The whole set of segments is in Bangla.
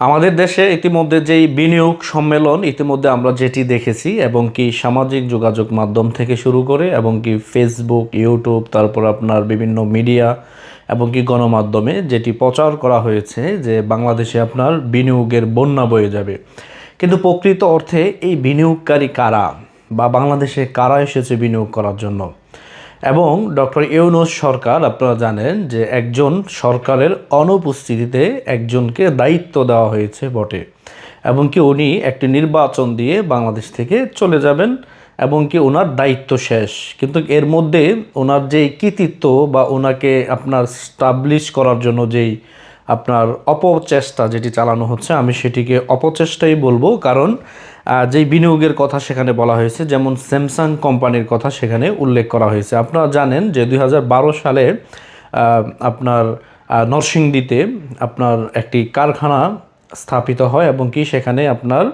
আমাদের দেশে ইতিমধ্যে যেই বিনিয়োগ সম্মেলন, ইতিমধ্যে আমরা যেটি দেখেছি এবং কি সামাজিক যোগাযোগ মাধ্যম থেকে শুরু করে এবং কি ফেসবুক ইউটিউব তারপর আপনার বিভিন্ন মিডিয়া এবং কি গণমাধ্যমে যেটি প্রচার করা হয়েছে যে বাংলাদেশে আপনার বিনিয়োগের বন্যা বয়ে যাবে। কিন্তু প্রকৃত অর্থে এই বিনিয়োগকারী কারা বা বাংলাদেশে কারা এসেছে বিনিয়োগ করার জন্য? এবং ডক্টর ইউনুস সরকার, আপনারা জানেন যে একজন সরকারের অনুপস্থিতিতে একজনকে দায়িত্ব দেওয়া হয়েছে বটে এবং কি উনি একটি নির্বাচন দিয়ে বাংলাদেশ থেকে চলে যাবেন এবং কি ওনার দায়িত্ব শেষ। কিন্তু এর মধ্যে ওনার যে কৃতিত্ব বা ওনাকে আপনার স্টাবলিশ করার জন্য যেই আপনার অপচেষ্টা যেটি চালানো হচ্ছে, আমি সেটিকে অপচেষ্টাই বলব। কারণ যেই বিনিয়োগের কথা সেখানে বলা হয়েছে, যেমন স্যামসাং কোম্পানির কথা সেখানে উল্লেখ করা হয়েছে। আপনারা জানেন যে দুই হাজার বারো সালে আপনার নরসিংদীতে আপনার একটি কারখানা স্থাপিত হয় এবং কি সেখানে আপনার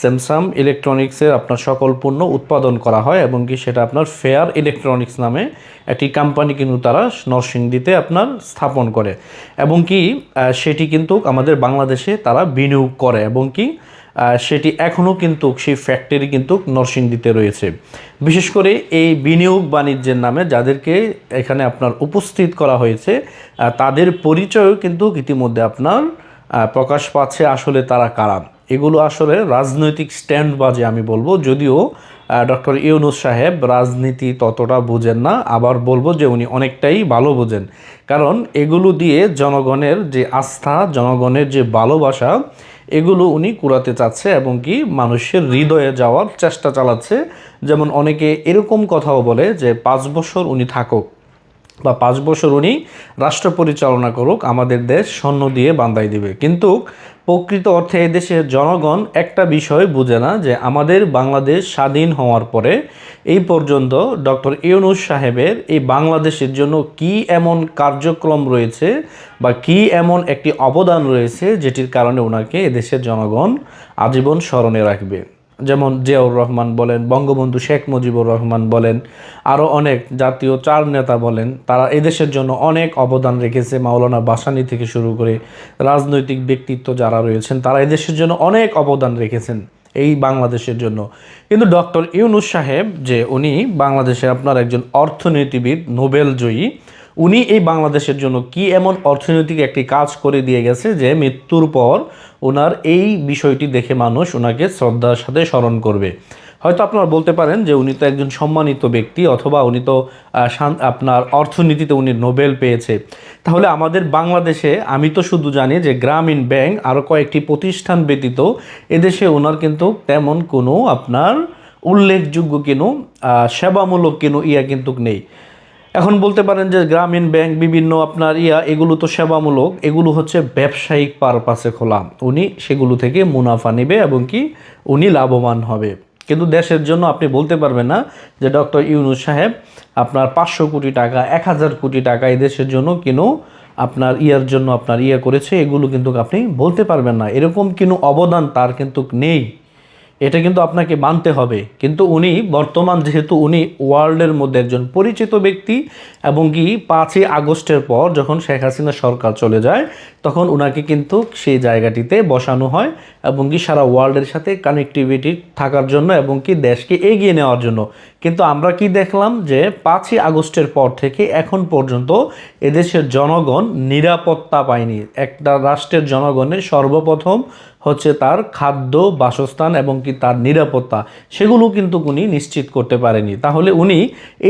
স্যামসাং ইলেকট্রনিক্সের আপনার সকল পণ্য উৎপাদন করা হয় এবং কি সেটা আপনার ফেয়ার ইলেকট্রনিক্স নামে একটি কোম্পানি কিন্তু তারা নরসিংদীতে আপনার স্থাপন করে। এবং কি সেটি কিন্তু আমাদের বাংলাদেশে তারা বিনিয়োগ করে এবং কি সেটি এখনও কিন্তু সেই ফ্যাক্টরি কিন্তু নরসিংদীতে রয়েছে। বিশেষ করে এই বিনিয়োগ বাণিজ্যের নামে যাদেরকে এখানে আপনার উপস্থিত করা হয়েছে তাদের পরিচয়ও কিন্তু ইতিমধ্যে আপনার প্রকাশ পাচ্ছে আসলে তারা কারা। এগুলো আসলে রাজনৈতিক স্ট্যান্ড বাজে আমি বলব, যদিও ডক্টর ইউনুস সাহেব রাজনীতি ততটা বোঝেন না, আবার বলব যে উনি অনেকটাই ভালো বোঝেন। কারণ এগুলো দিয়ে জনগণের যে আস্থা, জনগণের যে ভালোবাসা এগুলো উনি কুড়াতে চাচ্ছে এবং কি মানুষের হৃদয়ে যাওয়ার চেষ্টা চালাচ্ছে। যেমন অনেকে এরকম কথাও বলে যে, পাঁচ বছর উনি থাকুক বা পাঁচ বছর উনি রাষ্ট্র পরিচালনা করুক, আমাদের দেশ স্বর্ণ দিয়ে বান্দাই দিবে। কিন্তু প্রকৃত অর্থে এদেশের দেশের জনগণ একটা বিষয় বুঝে না যে আমাদের বাংলাদেশ স্বাধীন হওয়ার পরে এই পর্যন্ত ডক্টর ইউনুস সাহেবের এই বাংলাদেশের জন্য কি এমন কার্যক্রম রয়েছে বা কি এমন একটি অবদান রয়েছে যেটির কারণে ওনাকে এদেশের জনগণ আজীবন স্মরণে রাখবে। যেমন জিয়াউর রহমান বলেন, বঙ্গবন্ধু শেখ মুজিবুর রহমান বলেন আরও অনেক জাতীয় চার নেতা বলেন, তারা এদেশের জন্য অনেক অবদান রেখেছে মাওলানা বাসানি থেকে শুরু করে রাজনৈতিক ব্যক্তিত্ব যারা রয়েছেন, তারা এদেশের জন্য অনেক অবদান রেখেছেন এই বাংলাদেশের জন্য। কিন্তু ডক্টর ইউনুস সাহেব, যে উনি বাংলাদেশে আপনার একজন অর্থনীতিবিদ, নোবেল জয়ী উনি এই বাংলাদেশের জন্য কি এমন অর্থনৈতিক একটি কাজ করে দিয়ে গেছে যে মৃত্যুর পর ওনার এই বিষয়টি দেখে মানুষ ওনাকে শ্রদ্ধার সাথে স্মরণ করবে। হয়তো আপনারা বলতে পারেন যে উনি তো একজন সম্মানিত ব্যক্তি অথবা উনি তো আপনার অর্থনীতিতে উনি নোবেল পেয়েছে। তাহলে আমাদের বাংলাদেশে, আমি তো শুধু জানি যে গ্রামীণ ব্যাংক আরও কয়েকটি প্রতিষ্ঠান ব্যতীত এদেশে ওনার কিন্তু তেমন কোনো আপনার উল্লেখযোগ্য কেন সেবামূলক কেন ইয়া কিন্তু নেই। এখন বলতে পারেন যে গ্রামীণ ব্যাংক, বিভিন্ন আপনার ইয়া, এগুলো তো সেবামূলক। এগুলো হচ্ছে ব্যবসায়িক পারপাসে খোলা। উনি সেগুলো থেকে মুনাফা নেবে এবং কি উনি লাভবান হবে। কিন্তু দেশের জন্য আপনি বলতে পারবেন না যে ডক্টর ইউনুস সাহেব আপনার পাঁচশো কোটি টাকা, এক হাজার কোটি টাকা এই দেশের জন্য কিনো, আপনার ইয়ার জন্য আপনার ইয়ে করেছে, এগুলো কিন্তু আপনি বলতে পারবেন না। এরকম কোনো অবদান তার কিন্তু নেই। এটা কিন্তু আপনাকে মানতে হবে। কিন্তু উনি বর্তমান যেহেতু উনি ওয়ার্ল্ডের মধ্যে একজন পরিচিত ব্যক্তি এবং কি পাঁচই আগস্টের পর যখন শেখ হাসিনা সরকার চলে যায়, তখন উনাকে কিন্তু সেই জায়গাটিতে বসানো হয় এবং কি সারা ওয়ার্ল্ডের সাথে কানেক্টিভিটি থাকার জন্য এবং কি দেশকে এগিয়ে নেওয়ার জন্য। কিন্তু আমরা কি দেখলাম যে পাঁচই আগস্টের পর থেকে এখন পর্যন্ত এদেশের জনগণ নিরাপত্তা পায়নি। একটা রাষ্ট্রের জনগণের সর্বপ্রথম হচ্ছে তার খাদ্য, বাসস্থান এবং কি তার নিরাপত্তা, সেগুলো কিন্তু উনি নিশ্চিত করতে পারেনি তাহলে উনি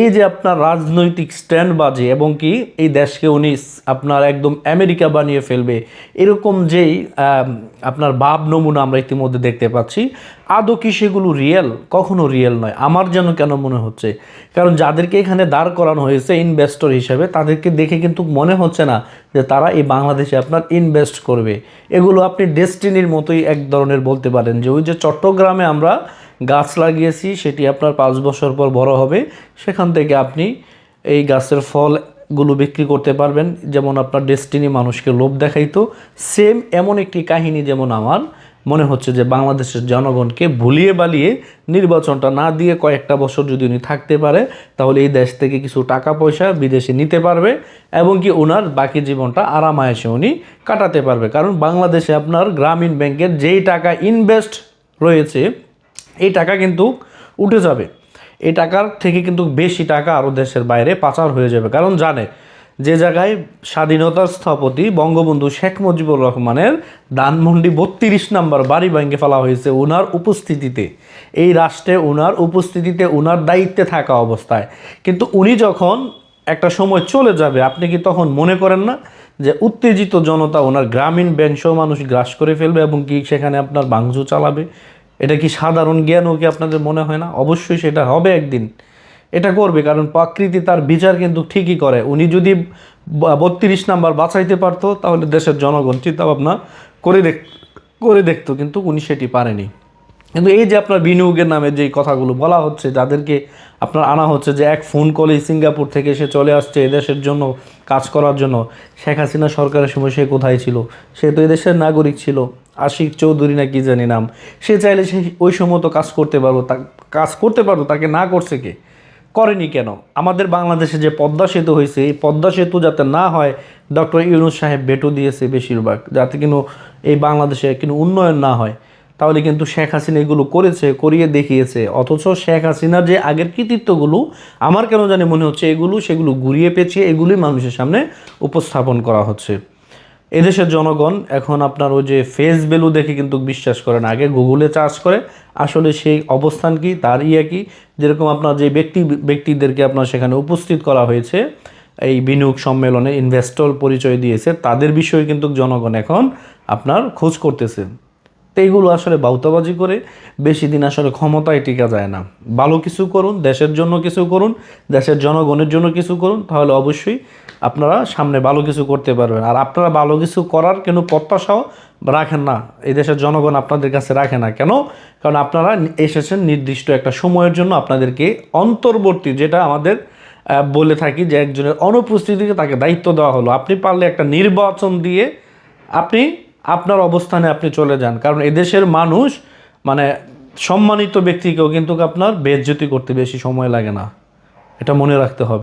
এই যে আপনার রাজনৈতিক স্ট্যান্ড বাজে এবং কি এই দেশকে উনি আপনার একদম আমেরিকা বানিয়ে ফেলবে, এরকম যেই আপনার ভাব নমুনা আমরা ইতিমধ্যে দেখতে পাচ্ছি, আদৌ কি সেগুলো রিয়েল? কখনো রিয়েল নয়। আমার যেন কেন মনে হচ্ছে? কারণ যাদেরকে এখানে দাঁড় করানো হয়েছে ইনভেস্টর হিসেবে, তাদেরকে দেখে কিন্তু মনে হচ্ছে না যে তারা এই বাংলাদেশে আপনার ইনভেস্ট করবে। এগুলো আপনি ডেস্টিনির মতোই এক ধরনের বলতে পারেন যে ওই যে চট্টগ্রামে আমরা গাছ লাগিয়েছি, সেটি আপনার পাঁচ বছর পর বড় হবে। সেখান থেকে আপনি এই গাছের ফলগুলো বিক্রি করতে পারবেন। যেমন আপনার ডেস্টিনি মানুষকে লোভ দেখাইতো। সেম এমন একটি কাহিনী যেমন আমার মনে হচ্ছে যে বাংলাদেশের জনগণকে ভুলিয়ে বালিয়ে নির্বাচনটা না দিয়ে কয়েকটা বছর যদি উনি থাকতে পারে, তাহলে এই দেশ থেকে কিছু টাকা পয়সা বিদেশে নিতে পারবে এবং কি ওনার বাকি জীবনটা আরামায়েসে উনি কাটাতে পারবে। কারণ বাংলাদেশে আপনার গ্রামীণ ব্যাংকের যেই টাকা ইনভেস্ট রয়েছে, এই টাকা কিন্তু উঠে যাবে। এই টাকার থেকে কিন্তু বেশি টাকা আরও দেশের বাইরে পাচার হয়ে যাবে। কারণ জানে যে জায়গায় স্বাধীনতার স্থপতি বঙ্গবন্ধু শেখ মুজিবুর রহমানের ধানমন্ডি বত্রিশ নম্বর বাড়ি ভেঙে ফেলা হয়েছে ওনার উপস্থিতিতে। এই রাষ্ট্রে ওনার উপস্থিতিতে ওনার দায়িত্বে থাকা অবস্থায়। কিন্তু উনি যখন একটা সময় চলে যাবে, আপনি কি তখন মনে করেন না যে উত্তেজিত জনতা ওনার গ্রামীণ ব্যাংসহ মানুষ গ্রাস করে ফেলবে এবং কি সেখানে আপনার বাংজু চালাবে? এটা কি সাধারণ জ্ঞানও কি আপনাদের মনে হয় না? অবশ্যই সেটা হবে একদিন। এটা করবে, কারণ প্রকৃতি তার বিচার কিন্তু ঠিকই করে। উনি যদি বত্রিশ নাম্বার বাঁচাইতে পারতো, তাহলে দেশের জনগণ চিন্তাভাবনা করে দেখ, করে দেখতো, কিন্তু উনি সেটি পারেনি। কিন্তু এই যে আপনার বিনিয়োগের নামে যে কথাগুলো বলা হচ্ছে, যাদেরকে আপনার আনা হচ্ছে যে এক ফোন কলে সিঙ্গাপুর থেকে সে চলে আসছে এদেশের জন্য, কাজ করার জন্য, শেখ হাসিনা সরকারের সময় সে কোথায় ছিল? সে তো এদেশের নাগরিক ছিল। আশিক চৌধুরী না কি জানি নাম। সে চাইলে সে ওই সময় তো কাজ করতে পারব, তা, কাজ করতে পারব তাকে না করছে কে? করেনি কেন? আমাদের বাংলাদেশে যে পদ্মা সেতু হয়েছে, এই পদ্মা সেতু যাতে না হয়, ডক্টর ইউনুস সাহেব বেটো দিয়েছে বেশিরভাগ, যাতে কিন্তু এই বাংলাদেশে কিন্তু উন্নয়ন না হয়। তাহলে কিন্তু শেখ হাসিনা এগুলো করেছে, করিয়ে দেখিয়েছে। অথচ শেখ হাসিনার যে আগের কৃতিত্বগুলো, আমার কেন জানি মনে হচ্ছে এগুলো, সেগুলো ঘুরিয়ে পেঁচিয়ে এগুলোই মানুষের সামনে উপস্থাপন করা হচ্ছে। এদেশের জনগণ এখন আপনার ওই যে ফেস ভ্যালু দেখে কিন্তু বিশ্বাস করেন আগে গুগলে চার্জ করে, আসলে সেই অবস্থান কি তার ইয়ে কি যেরকম আপনার যে ব্যক্তি, ব্যক্তিদেরকে আপনার সেখানে উপস্থিত করা হয়েছে, এই বিনিয়োগ সম্মেলনে ইনভেস্টর পরিচয় দিয়েছে, তাদের বিষয়ে কিন্তু জনগণ এখন আপনার খোঁজ করতেছে। তো এইগুলো আসলে বাউতাবাজি করে, বেশি দিন আসলে ক্ষমতায় টিকা যায় না। ভালো কিছু করুন, দেশের জন্য কিছু করুন, দেশের জনগণের জন্য কিছু করুন, তাহলে অবশ্যই আপনারা সামনে ভালো কিছু করতে পারবেন। আর আপনারা ভালো কিছু করার কোনো প্রত্যাশাও রাখেন না। এই দেশের জনগণ আপনাদের কাছে রাখে না। কেন? কারণ আপনারা এসেছেন নির্দিষ্ট একটা সময়ের জন্য আপনাদেরকে অন্তর্বর্তী, যেটা আমাদের বলে থাকি যে একজনের অনুপস্থিতিতে তাকে দায়িত্ব দেওয়া হলো। আপনি পারলে একটা নির্বাচন দিয়ে আপনি আপনার অবস্থানে আপনি চলে যান। কারণ এদেশের মানুষ মানে সম্মানিত ব্যক্তিকেও কিন্তু আপনার বেজ্জতি করতে বেশি সময় লাগে না। এটা মনে রাখতে হবে।